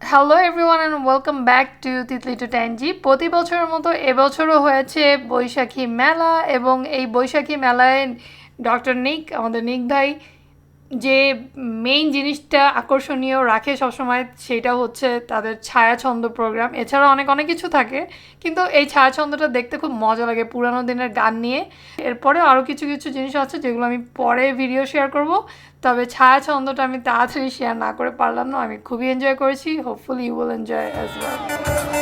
Hello everyone and welcome back to Titli to Tanzi প্রতি বছরের মতো এবছরও হয়েছে বৈশাখী মেলা এবং এই বৈশাখী মেলায় ডক্টর নিক আমাদের নিক ভাই যে মেইন জিনিসটা আকর্ষণীয় রাখে সবসময় সেটা হচ্ছে তাদের ছায়াছন্দ প্রোগ্রাম এছাড়া অনেক অনেক কিছু থাকে, কিন্তু এই ছায়াছন্দটা দেখতে খুব মজা লাগে পুরানো দিনের গান নিয়ে। এরপরে আরও কিছু কিছু জিনিস আছে যেগুলো আমি পরে ভিডিও শেয়ার করব, তবে ছায়াছন্দটা আমি তাড়াতাড়ি শেয়ার না করে পারলাম না। আমি খুবই এনজয় করেছি। Hopefully you will enjoy as well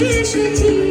接水亭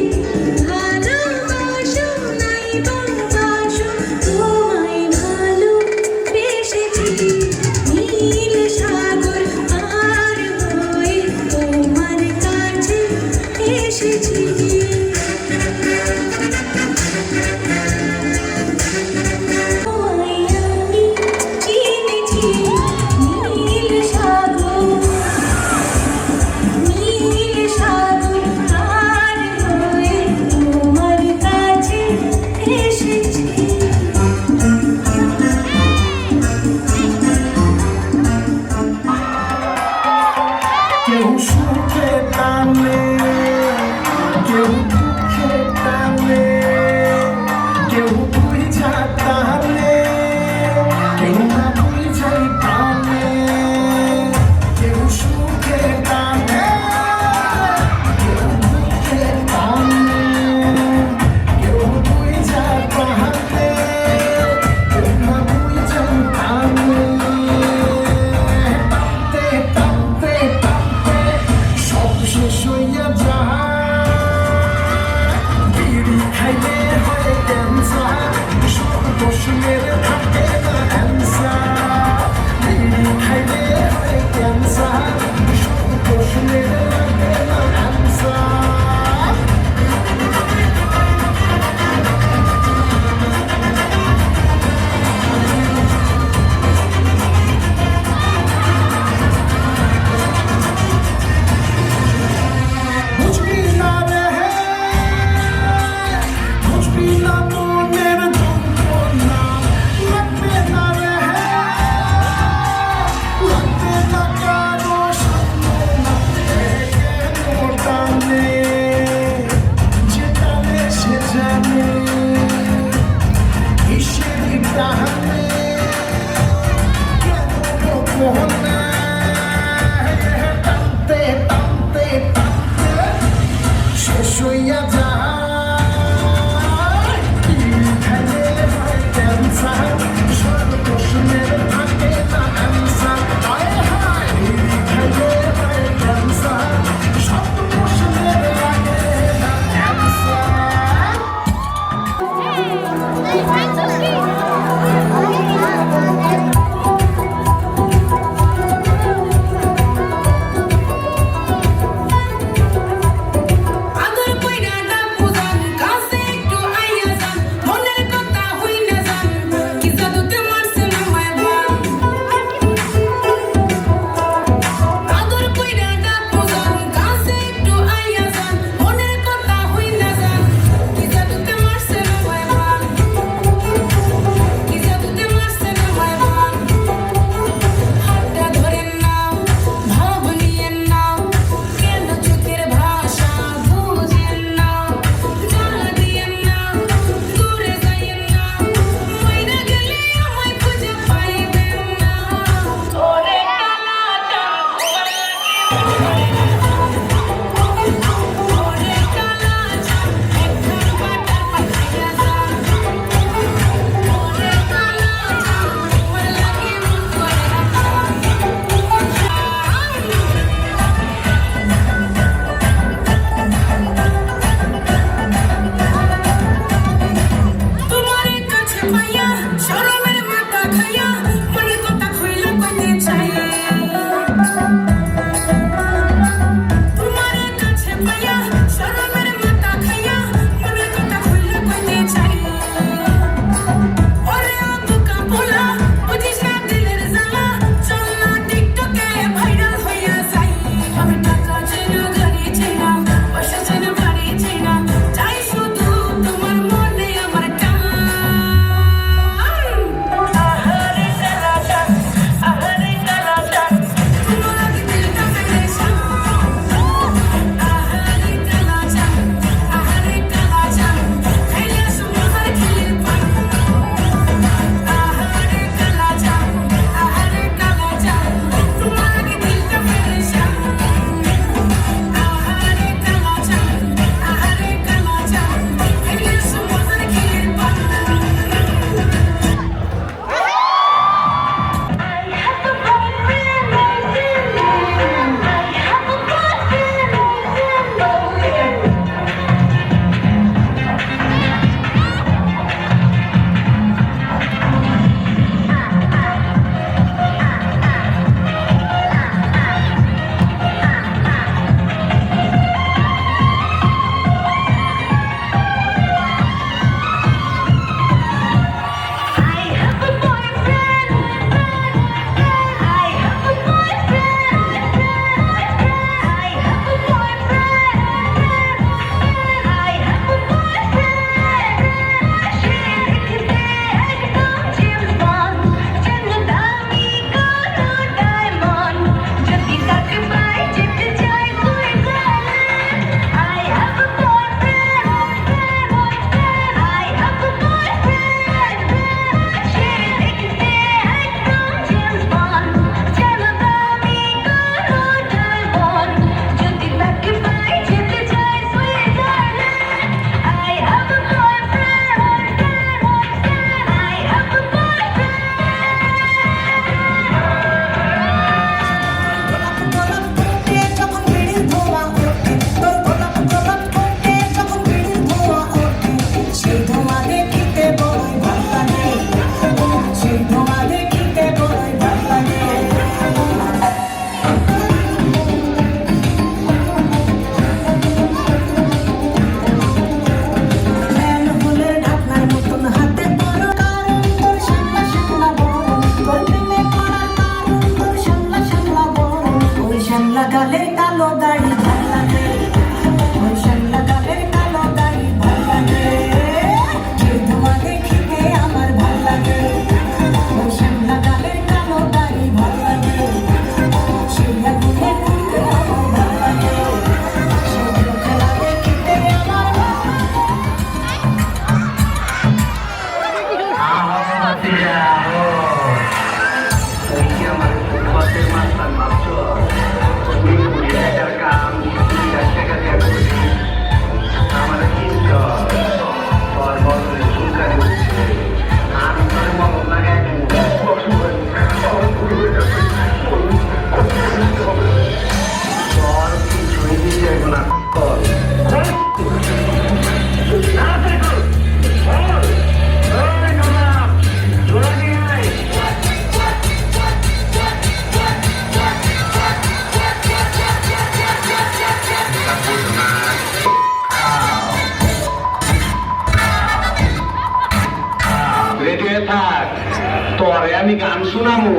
তোরে আমি গান শুনামু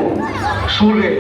সুরে।